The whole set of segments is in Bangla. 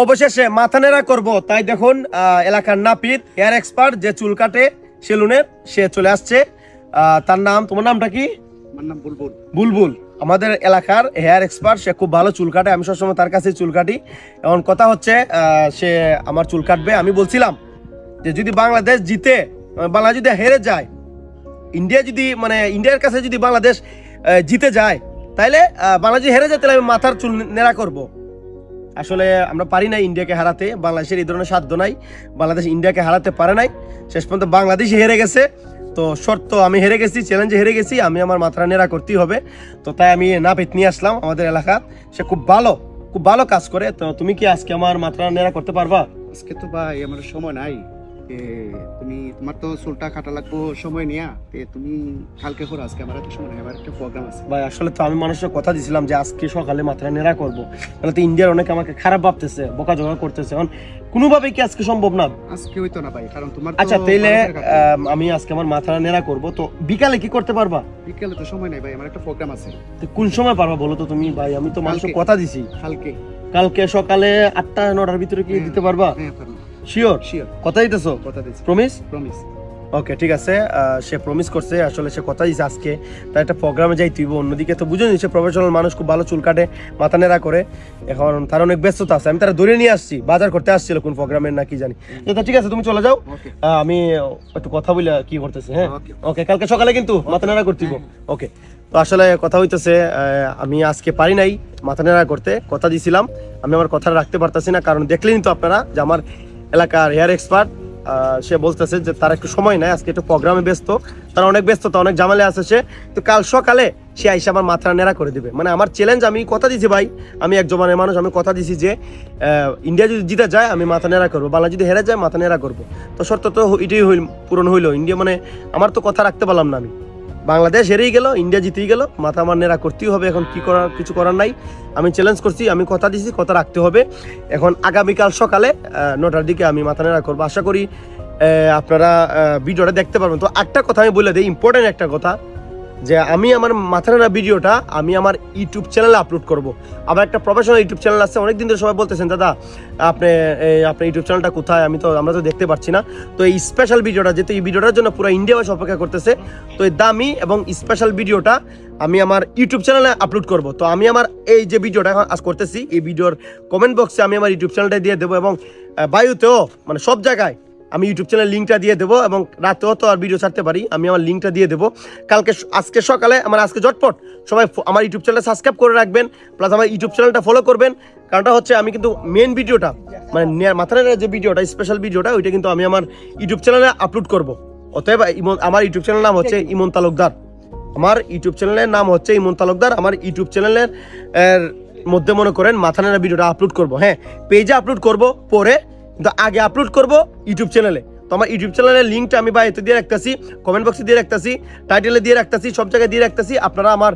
অবশেষে মাথা নেড়া করব। তাই দেখুন এলাকার নাপিত হেয়ার এক্সপার্ট যে চুল কাটে সেলুনের সে চলে আসছে। তার নাম তোমার নামটা কি? নাম বুলবুল। বুলবুল। আমাদের এলাকার হেয়ার এক্সপার্ট সে খুব ভালো চুল কাটে আমি সবসময় তার কাছে চুল কাটি। এখন কথা হচ্ছে সে আমার চুল কাটবে। আমি বলছিলাম যে যদি বাংলাদেশ জিতে বাংলাদেশ যদি হেরে যায় ইন্ডিয়া যদি মানে ইন্ডিয়ার কাছে যদি বাংলাদেশ জিতে যায় তাহলে বাংলাদেশ হেরে যায় তাহলে আমি মাথার চুল নেড়া করব। আসলে আমরা পারি না ইন্ডিয়াকে হারাতে, বাংলাদেশের এই ধরনের সাধ্য নাই, বাংলাদেশ ইন্ডিয়াকে হারাতে পারে নাই। শেষ পর্যন্ত বাংলাদেশ হেরে গেছে। তো শর্ত, আমি হেরে গেছি চ্যালেঞ্জে হেরে গেছি, আমি আমার মাথা নেড়া করতেই হবে। তো তাই আমি না নাপিত নিয়ে আসলাম আমাদের এলাকা। সে খুব ভালো খুব ভালো কাজ করে। তো তুমি কি আজকে আমার মাথা নেড়া করতে পারবা? আজকে তো ভাই, আমার সময় নাই। তুমি তোমার তো চুলটা কাটা লাগবো সময় নিয়া। তে তুমি কালকে করো আজকে আমার এত সময় নাই আমার একটা প্রোগ্রাম আছে। ভাই আসলে তো আমি মানুষের কথা দিছিলাম যে আজকে সকালে মাথা নেড়া করব। তাহলে তো ইন্ডিয়ার অনেকে আমাকে খারাপ ভাবতেছে বোকাজোকা করতেছে। এখন কোনোভাবে কি আজকে সম্ভব না? আজকে হইতো না ভাই কারণ তোমার আচ্ছা তাইলে। আম, আজকে আমার মাথা নেড়া করব। তো বিকালে কি করতে পারবা? বিকেলে তো সময় নাই ভাই আমার একটা প্রোগ্রাম আছে। তো কোন সময় পারবা বলো তো তুমি? ভাই আমি তো মানুষের। কথা দিছি। কালকে। কালকে সকালে আটটা নটার ভিতরে কি হ্যাঁ। দিতে পারবা? হ্যাঁ পারব শিওর শিওর কথা দিতেছো কথা দিচ্ছি প্রমিস প্রমিস ওকে ঠিক আছে। সে প্রমিস করছে আসলে সে কথা দিছে আজকে। তার একটা প্রোগ্রামে যাই তুইব অন্যদিকে তো বুঝে সে প্রফেশনাল মানুষ খুব ভালো চুল কাটে মাথা নেড়া করে। এখন তার অনেক ব্যস্ততা আছে। আমি তারা ধরে নিয়ে আসছি। বাজার করতে আসছিল কোন প্রোগ্রামের না কি জানি। তো ঠিক আছে তুমি চলে যাও। আমি একটু কথা বলে কি করতেছি হ্যাঁ? ওকে কালকে সকালে কিন্তু মাথা নেড়া করতেইব ওকে তো আসলে কথা হইতেছে আমি আজকে পারি নাই মাথা নেড়া করতে। কথা দিছিলাম। আমি আমার কথা রাখতে পারতাছি না কারণ দেখলেন তো আপনারা যে আমার এলাকার হেয়ার এক্সপার্ট সে বলতেছে যে তার একটু সময় নাই, আজকে একটু প্রোগ্রামে ব্যস্ত। তার অনেক ব্যস্ততা, অনেক জামালে আছে সে। তো কাল সকালে সে আইসে আমার মাথা নেড়া করে দিবে। মানে আমার চ্যালেঞ্জ আমি কথা দিছি ভাই। আমি এক জমানের মানুষ, আমি কথা দিছি যে ইন্ডিয়া যদি জিতে যায়, আমি মাথা নেড়া করব। বাংলা যদি হেরে যায়, মাথা নেড়া করব। তো শর্ত তো এটাই হইল, পূরণ হইল। ইন্ডিয়া মানে আমার তো কথা রাখতে পারলাম না আমি। বাংলাদেশ হেরেই গেল, ইন্ডিয়া জিতেই গেল, মাথা নেড়া করতেই হবে, এখন কি করার, কিছু করার নাই। আমি চ্যালেঞ্জ করছি, আমি কথা দিছি, কথা রাখতে হবে। এখন আগামীকাল সকালে নটার দিকে আমি মাথা নেড়া করব। আশা করি আপনারা ভিডিওটা দেখতে পারবেন। তো একটা কথা আমি বলে দিই ইম্পর্টেন্ট একটা কথা। যে আমি আমার মাথা নেড়া ভিডিওটা, আমি আমার ইউটিউব চ্যানেলে আপলোড করব। আবার একটা প্রফেশনাল ইউটিউব চ্যানেল আছে, অনেকদিন ধরে সবাই বলতেছেন, দাদা, আপনি আপনার ইউটিউব চ্যানেলটা কোথায়? আমি তো, আমরা তো দেখতে পাচ্ছি না। তো এই স্পেশাল ভিডিওটা, যেহেতু এই ভিডিওটার জন্য পুরো ইন্ডিয়াবাসী অপেক্ষা করতেছে, তো এই দামি এবং স্পেশাল ভিডিওটা আমি আমার ইউটিউব চ্যানেলে আপলোড করব। তো আমি আমার এই যে ভিডিওটা এখন আজ করতেছি, এই ভিডিওর কমেন্ট বক্সে আমি আমার ইউটিউব চ্যানেলটা দিয়ে দেবো এবং বায়ুতেও মানে সব জায়গায় আমি ইউটিউব চ্যানেল লিঙ্কটা দিয়ে দেবো এবং রাতেও তো আর ভিডিও ছাড়তে পারি। আমি আমার লিঙ্কটা দিয়ে দেবো। কালকে আজকে সকালে, আমার আজকে ঝটপট সবাই আমার ইউটিউব চ্যানেলটা সাবস্ক্রাইব করে রাখবেন প্লাস আমার ইউটিউব চ্যানেলটা ফলো করবেন। কারণটা হচ্ছে আমি কিন্তু মেন ভিডিওটা মানে মাথার যে ভিডিওটা স্পেশাল ভিডিওটা ওইটা কিন্তু আমি আমার ইউটিউব চ্যানেলে আপলোড করব। অতএব আমার ইউটিউব চ্যানেল নাম হচ্ছে ইমন তালুকদার। আমার ইউটিউব চ্যানেলের নাম হচ্ছে ইমন তালুকদার। আমার ইউটিউব চ্যানেলের মধ্যে মনে করেন মাথা নেড়া ভিডিওটা আপলোড করব। হ্যাঁ পেজে আপলোড করব, পরে আগে আপলোড করব ইউটিউব চ্যানেলে তো আমার ইউটিউব চ্যানেলের লিঙ্কটা আমি বা এতে দিয়ে রাখতেছি কমেন্ট বক্সে দিয়ে রাখতেছি টাইটেলে দিয়ে রাখতেছি, সব জায়গায় দিয়ে রাখতেছি, আপনারা আমার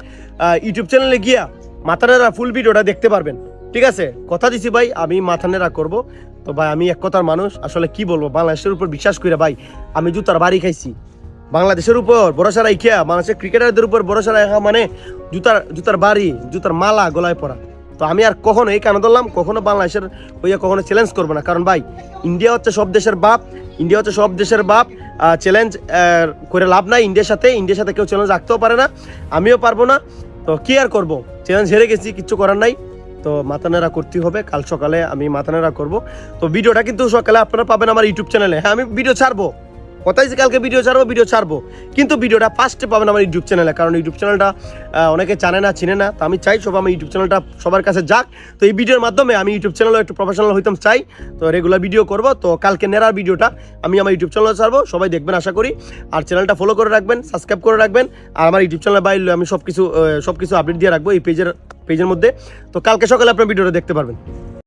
ইউটিউব চ্যানেলে গিয়া মাথানেরা ফুল ভিডিওটা দেখতে পারবেন। ঠিক আছে? কথা দিছি ভাই, আমি মাথা নেড়া করব। তো ভাই, আমি এক কথার মানুষ, আসলে কি বলব, বাংলাদেশের উপর বিশ্বাস করে ভাই, আমি জুতার বাড়ি খাইছি। বাংলাদেশের উপর ভরসা রাখিয়া বাংলাদেশের ক্রিকেটারদের উপর ভরসা রাখা মানে জুতার জুতার বাড়ি, জুতার মালা গলায় পরা। তো আমি আর কখনো এই কানে ধরলাম, কখনো বাংলাদেশের হইয়া কখনো চ্যালেঞ্জ করব না। কারণ ভাই ইন্ডিয়া হচ্ছে সব দেশের বাপ ইন্ডিয়া হচ্ছে সব দেশের বাপ চ্যালেঞ্জ করে লাভ নাই ইন্ডিয়ার সাথে ইন্ডিয়ার সাথে কেউ চ্যালেঞ্জ রাখতেও পারে না, আমিও পারব না। তো কি আর করব? চ্যালেঞ্জ হেরে গেছি, কিচ্ছু করার নাই। তো মাথা নেড়া করতেই হবে, কাল সকালে আমি মাথা নেড়া করব। তো ভিডিওটা কিন্তু সকালে আপনারা পাবেন আমার ইউটিউব চ্যানেলে হ্যাঁ আমি ভিডিও ছাড়বো। কথাই যে কালকে ভিডিও ছাড়বো ভিডিও ছাড়বো। কিন্তু ভিডিওটা ফার্স্টে পাবেন আমার ইউটিউব চ্যানেলে কারণ ইউটিউব চ্যানেলটা অনেকে জানে না, চিনে না, তো আমি চাই সব আমার ইউটিউব চ্যানেলটা সবার কাছে যাক। তো এই ভিডিওর মাধ্যমে আমি ইউটিউব চ্যানেলে একটু প্রফেশনাল হইতাম, চাই। তো রেগুলার ভিডিও করব, তো কালকে নেড়ার ভিডিওটা আমি আমার ইউটিউব চ্যানেলে ছাড়বো, সবাই দেখবেন আশা করি। আর চ্যানেলটা ফলো করে রাখবেন সাবস্ক্রাইব করে রাখবেন, আর আমার ইউটিউব চ্যানেলে বাইরে আমি সব কিছু সব কিছু আপডেট দিয়ে রাখব এই পেজের পেজের মধ্যে। তো কালকে সকালে আপনার ভিডিওটা দেখতে পারবেন।